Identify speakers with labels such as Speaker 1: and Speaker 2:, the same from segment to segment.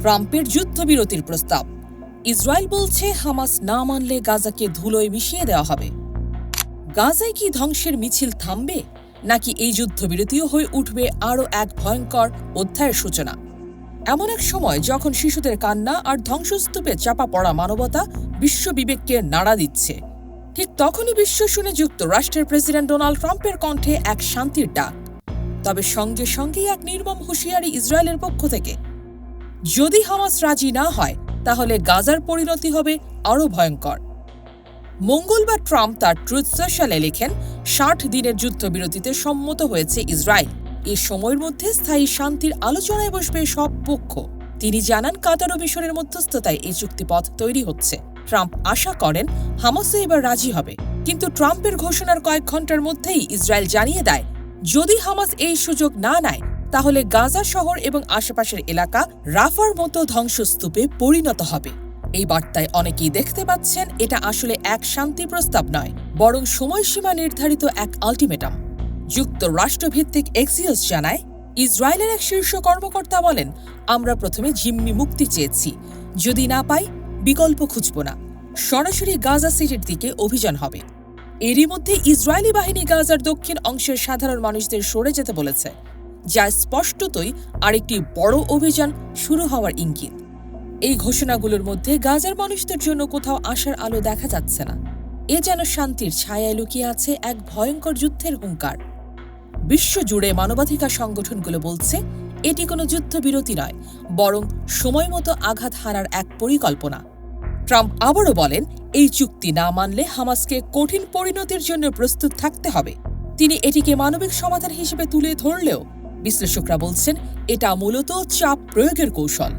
Speaker 1: ট্রাম্পের যুদ্ধবিরতির প্রস্তাব। ইসরায়েল বলছে হামাস না মানলে গাজাকে ধুলোয় মিশিয়ে দেওয়া হবে। গাজায় কি ধ্বংসের মিছিল থামবে, নাকি এই যুদ্ধবিরতিও হয়ে উঠবে আরও এক ভয়ঙ্কর অধ্যায়ের সূচনা? এমন এক সময় যখন শিশুদের কান্না আর ধ্বংসস্তূপে চাপা পড়া মানবতা বিশ্ব বিবেককে নাড়া দিচ্ছে। ঠিক তখনই বিশ্ব শুনে যুক্তরাষ্ট্রের প্রেসিডেন্ট ডোনাল্ড ট্রাম্পের কণ্ঠে এক শান্তির ডাক। তবে সঙ্গে সঙ্গেই এক নির্মম হুঁশিয়ারি ইসরায়েলের পক্ষ থেকে। যদি হামাস রাজি না হয়, তাহলে গাজার পরিণতি হবে আরও ভয়ঙ্কর। মঙ্গলবার ট্রাম্প তার ট্রুথ সোশ্যালে লেখেন, ষাট দিনের যুদ্ধবিরতিতে সম্মত হয়েছে ইসরায়েল। এই সময়ের মধ্যে স্থায়ী শান্তির আলোচনায় বসবে সব পক্ষ। তিনি জানান, কাতার ও মিশরের মধ্যস্থতায় এই চুক্তিপথ তৈরি হচ্ছে। ট্রাম্প আশা করেন হামাসে এবার রাজি হবে। কিন্তু ট্রাম্পের ঘোষণার কয়েক ঘণ্টার মধ্যেই ইসরায়েল জানিয়ে দেয়, যদি হামাস এই সুযোগ না নেয় তাহলে গাজা শহর এবং আশেপাশের এলাকা রাফার মতো ধ্বংসস্তূপে পরিণত হবে। এই বার্তায় অনেকেই দেখতে পাচ্ছেন এটা আসলে এক শান্তি প্রস্তাব নয়, বরং সময়সীমা নির্ধারিত এক আলটিমেটাম। যুক্তরাষ্ট্রভিত্তিক এক্সিওস জানায়, ইসরায়েলের এক শীর্ষ কর্মকর্তা বলেন, আমরা প্রথমে জিম্মি মুক্তি চেয়েছি। যদি না পাই, বিকল্প খুঁজব না। সরাসরি গাজা সিটির দিকে অভিযান হবে। এরই মধ্যে ইসরায়েলি বাহিনী গাজার দক্ষিণ অংশের সাধারণ মানুষদের সরে যেতে বলেছে। যা স্পষ্টতই আরেকটি বড় অভিযান শুরু হওয়ার ইঙ্গিত। এই ঘোষণাগুলোর মধ্যে গাজার মানুষদের জন্য কোথাও আশার আলো দেখা যাচ্ছে না। এ যেন শান্তির ছায়ায় লুকিয়ে আছে এক ভয়ঙ্কর যুদ্ধের হুঙ্কার। বিশ্বজুড়ে মানবাধিকার সংগঠনগুলো বলছে, এটি কোনো যুদ্ধবিরতি নয়, বরং সময় মতো আঘাত হারার এক পরিকল্পনা। ট্রাম্প আবারও বলেন, এই চুক্তি না মানলে হামাসকে কঠিন পরিণতির জন্য প্রস্তুত থাকতে হবে। তিনি এটিকে মানবিক সমাধান হিসেবে তুলে ধরলেও বিশ্লেষকরা বলছেন, এটা মূলত চাপ প্রয়োগের কৌশল।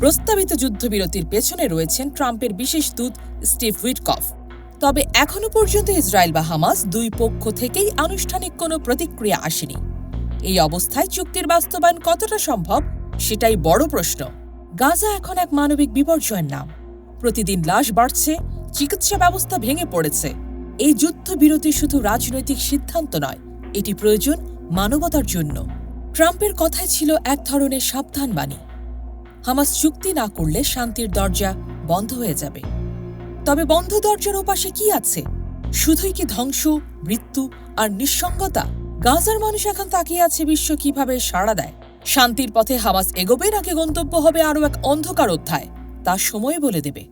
Speaker 1: প্রস্তাবিত যুদ্ধবিরতির পেছনে রয়েছেন ট্রাম্পের বিশেষ দূত স্টিভ উইটকফ। তবে এখনও পর্যন্ত ইসরায়েল বা হামাস দুই পক্ষ থেকেই আনুষ্ঠানিক কোনো প্রতিক্রিয়া আসেনি। এই অবস্থায় চুক্তির বাস্তবায়ন কতটা সম্ভব, সেটাই বড় প্রশ্ন। গাজা এখন এক মানবিক বিপর্যয়ের নাম। প্রতিদিন লাশ বাড়ছে, চিকিৎসা ব্যবস্থা ভেঙে পড়েছে। এই যুদ্ধবিরতি শুধু রাজনৈতিক সিদ্ধান্ত নয়, এটি প্রয়োজন মানবতার জন্য। ট্রাম্পের কথায় ছিল এক ধরনের সাবধানবাণী। হামাস চুক্তি না করলে শান্তির দরজা বন্ধ হয়ে যাবে। তবে বন্ধ দরজার ওপাশে কি আছে? শুধুই কি ধ্বংস, মৃত্যু আর নিঃসঙ্গতা? গাজার মানুষ এখন তাকিয়ে আছে বিশ্ব কীভাবে সাড়া দেয়। শান্তির পথে হামাস এগোবে নাকি গন্তব্য হবে আরও এক অন্ধকার অধ্যায়, তা সময় বলে দেবে।